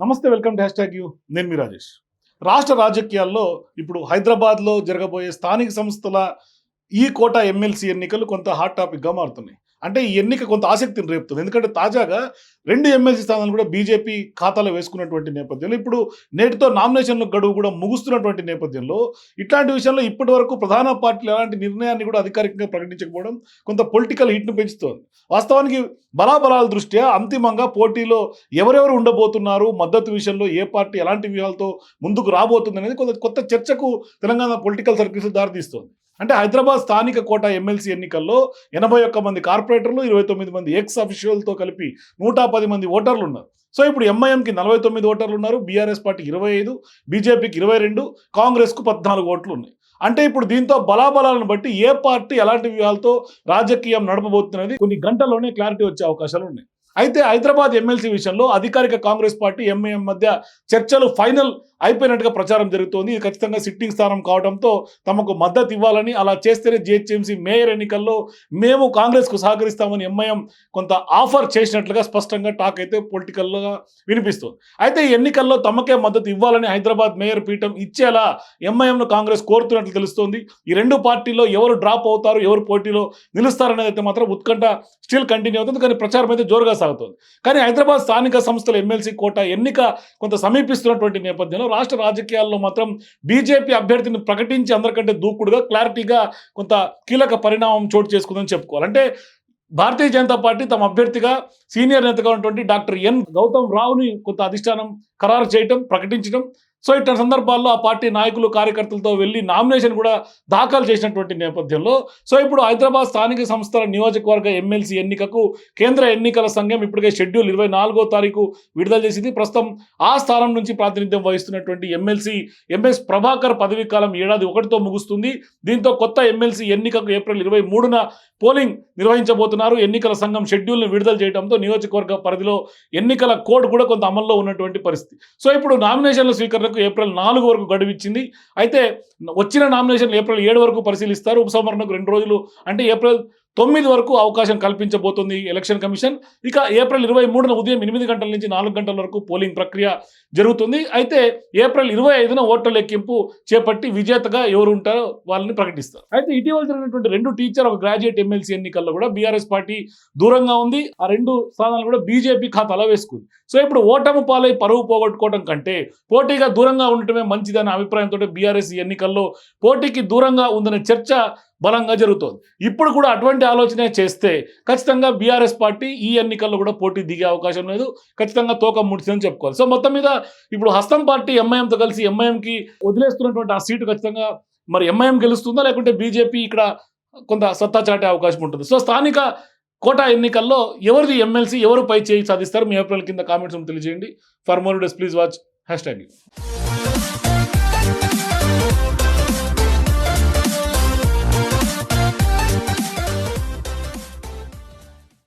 నమస్తే welcome to hashtag you. నేను మీ రాజేష్. రాష్ట్ర రాజకీయాల్లో ఇప్పుడు హైదరాబాద్లో జరగబోయే స్థానిక సంస్థల ఈ కోట ఎమ్మెల్సీ ఎన్నికలు కొంత హాట్ టాపిక్గా మారుతున్నాయి. అంటే ఈ ఎన్నిక కొంత ఆసక్తిని రేపుతుంది. ఎందుకంటే తాజాగా రెండు ఎమ్మెల్సీ స్థానాలు కూడా బీజేపీ ఖాతాలో వేసుకున్నటువంటి నేపథ్యంలో ఇప్పుడు నేటితో నామినేషన్ల గడువు కూడా ముగుస్తున్నటువంటి నేపథ్యంలో ఇట్లాంటి విషయంలో ఇప్పటి వరకు ప్రధాన పార్టీలు ఎలాంటి నిర్ణయాన్ని కూడా అధికారికంగా ప్రకటించకపోవడం కొంత పొలిటికల్ హిట్ను పెంచుతోంది. వాస్తవానికి బలాబలాల దృష్ట్యా అంతిమంగా పోటీలో ఎవరెవరు ఉండబోతున్నారు మద్దతు విషయంలో ఏ పార్టీ ఎలాంటి వ్యూహాలతో ముందుకు రాబోతుంది అనేది కొంత కొత్త చర్చకు తెలంగాణ పొలిటికల్ సర్కిల్స్ దారితీస్తోంది. అంటే హైదరాబాద్ స్థానిక కోట ఎమ్మెల్సీ ఎన్నికల్లో ఎనభై ఒక్క మంది కార్పొరేటర్లు ఇరవై తొమ్మిది మంది ఎక్స్ అఫీషియల్తో కలిపి నూట పది మంది ఓటర్లు ఉన్నారు. సో ఇప్పుడు ఎంఐఎంకి నలభై తొమ్మిది ఓటర్లు ఉన్నారు బీఆర్ఎస్ పార్టీకి ఇరవై ఐదు బీజేపీకి ఇరవై రెండు కాంగ్రెస్కు పద్నాలుగు ఓట్లు ఉన్నాయి. అంటే ఇప్పుడు దీంతో బలాబలాలను బట్టి ఏ పార్టీ ఎలాంటి వ్యూహాలతో రాజకీయం నడపబోతున్నది కొన్ని గంటల్లోనే క్లారిటీ వచ్చే అవకాశాలు ఉన్నాయి. అయితే హైదరాబాద్ ఎమ్మెల్సీ విషయంలో అధికారిక కాంగ్రెస్ పార్టీ ఎంఐఎం మధ్య చర్చలు ఫైనల్ అయిపోయినట్టుగా ప్రచారం జరుగుతోంది. ఇది ఖచ్చితంగా సిట్టింగ్ స్థానం కావడంతో తమకు మద్దతు ఇవ్వాలని అలా చేస్తేనే జిహెచ్ఎంసీ మేయర్ ఎన్నికల్లో మేము కాంగ్రెస్కు సహకరిస్తామని ఎంఐఎం కొంత ఆఫర్ చేసినట్లుగా స్పష్టంగా టాక్ అయితే పొలిటికల్గా వినిపిస్తుంది. అయితే ఈ ఎన్నికల్లో తమకే మద్దతు ఇవ్వాలని హైదరాబాద్ మేయర్ పీఠం ఇచ్చేలా ఎంఐఎంను కాంగ్రెస్ కోరుతున్నట్లు తెలుస్తోంది. ఈ రెండు పార్టీల్లో ఎవరు డ్రాప్ అవుతారు ఎవరు పోటీలో నిలుస్తారనేది అయితే మాత్రం ఉత్కంఠ స్టిల్ కంటిన్యూ అవుతుంది. కానీ ప్రచారం అయితే జోరుగా సాగుతుంది. కానీ హైదరాబాద్ స్థానిక సంస్థల ఎమ్మెల్సీ కోట ఎన్నిక కొంత సమీపిస్తున్నటువంటి నేపథ్యంలో రాష్ట్ర రాజకీయాల్లో మాత్రం బీజేపీ అభ్యర్థిని ప్రకటించి అందరికంటే దూకుడుగా క్లారిటీగా కొంత కీలక పరిణామం చోటు చేసుకుందని చెప్పుకోవాలి. అంటే భారతీయ జనతా పార్టీ తమ అభ్యర్థిగా సీనియర్ నేతగా ఉన్నటువంటి డాక్టర్ ఎన్ గౌతమ్ రావుని కొంత అధిష్టానం ఖరారు చేయటం ప్రకటించడం సో ఇట్లాంటి సందర్భాల్లో ఆ పార్టీ నాయకులు కార్యకర్తలతో వెళ్ళి నామినేషన్ కూడా దాఖలు చేసినటువంటి నేపథ్యంలో సో ఇప్పుడు హైదరాబాద్ స్థానిక సంస్థల నియోజకవర్గ ఎమ్మెల్సీ ఎన్నికకు కేంద్ర ఎన్నికల సంఘం ఇప్పటికే షెడ్యూల్ ఇరవై నాలుగో తారీఖు విడుదల చేసింది. ప్రస్తుతం ఆ స్థానం నుంచి ప్రాతినిధ్యం వహిస్తున్నటువంటి ఎమ్మెల్సీ ఎంఎస్ ప్రభాకర్ పదవీ కాలం ఏడాది ఒకటితో ముగుస్తుంది. దీంతో కొత్త ఎమ్మెల్సీ ఎన్నికకు ఏప్రిల్ ఇరవై మూడున పోలింగ్ నిర్వహించబోతున్నారు. ఎన్నికల సంఘం షెడ్యూల్ను విడుదల చేయడంతో నియోజకవర్గ పరిధిలో ఎన్నికల కోడ్ కూడా కొంత అమల్లో ఉన్నటువంటి పరిస్థితి. సో ఇప్పుడు నామినేషన్ల స్వీకరణకు ఏప్రిల్ నాలుగు వరకు గడువు ఇచ్చింది అయితే వచ్చిన నామినేషన్లు ఏప్రిల్ ఏడు వరకు పరిశీలిస్తారు. ఉపసంహరణకు రెండు రోజులు. అంటే ఏప్రిల్ తొమ్మిది వరకు అవకాశం కల్పించబోతోంది ఎలక్షన్ కమిషన్. ఇక ఏప్రిల్ ఇరవై మూడున ఉదయం ఎనిమిది గంటల నుంచి నాలుగు గంటల వరకు పోలింగ్ ప్రక్రియ జరుగుతుంది. అయితే ఏప్రిల్ ఇరవై ఐదున ఓట్ల లెక్కింపు చేపట్టి విజేతగా ఎవరు ఉంటారో వాళ్ళని ప్రకటిస్తారు. అయితే ఇటీవల జరిగినటువంటి రెండు టీచర్ ఒక గ్రాడ్యుయేట్ ఎమ్మెల్సీ ఎన్నికల్లో కూడా బీఆర్ఎస్ పార్టీ దూరంగా ఉంది. ఆ రెండు స్థానాలు కూడా బీజేపీ ఖాతాలో వేసుకుంది. సో ఇప్పుడు ఓటమి పాలై పరువు పోగొట్టుకోవడం కంటే పోటీగా దూరంగా ఉండటమే మంచిదనే అభిప్రాయంతో బీఆర్ఎస్ ఎన్నికల్లో పోటీకి దూరంగా ఉందనే చర్చ బలంగా జరుగుతోంది. ఇప్పుడు కూడా అటువంటి ఆలోచనే చేస్తే ఖచ్చితంగా బీఆర్ఎస్ పార్టీ ఈ ఎన్నికల్లో కూడా పోటీ దిగే అవకాశం లేదు. ఖచ్చితంగా తోక ముడిచిందని చెప్పుకోవాలి. సో మొత్తం మీద ఇప్పుడు హస్తం పార్టీ ఎంఐఎంతో కలిసి ఎంఐఎంకి వదిలేస్తున్నటువంటి ఆ సీటు ఖచ్చితంగా మరి ఎంఐఎం గెలుస్తుందా? లేకుంటే బీజేపీ ఇక్కడ కొంత సత్తా చాటే అవకాశం ఉంటుంది. సో స్థానిక కోటా ఎన్నికల్లో ఎవరిది ఎమ్మెల్సీ ఎవరు పై చేయి సాధిస్తారు? మీ ఏప్రిల్ కింద కామెంట్స్ తెలియజేయండి. For more days please watch hash tag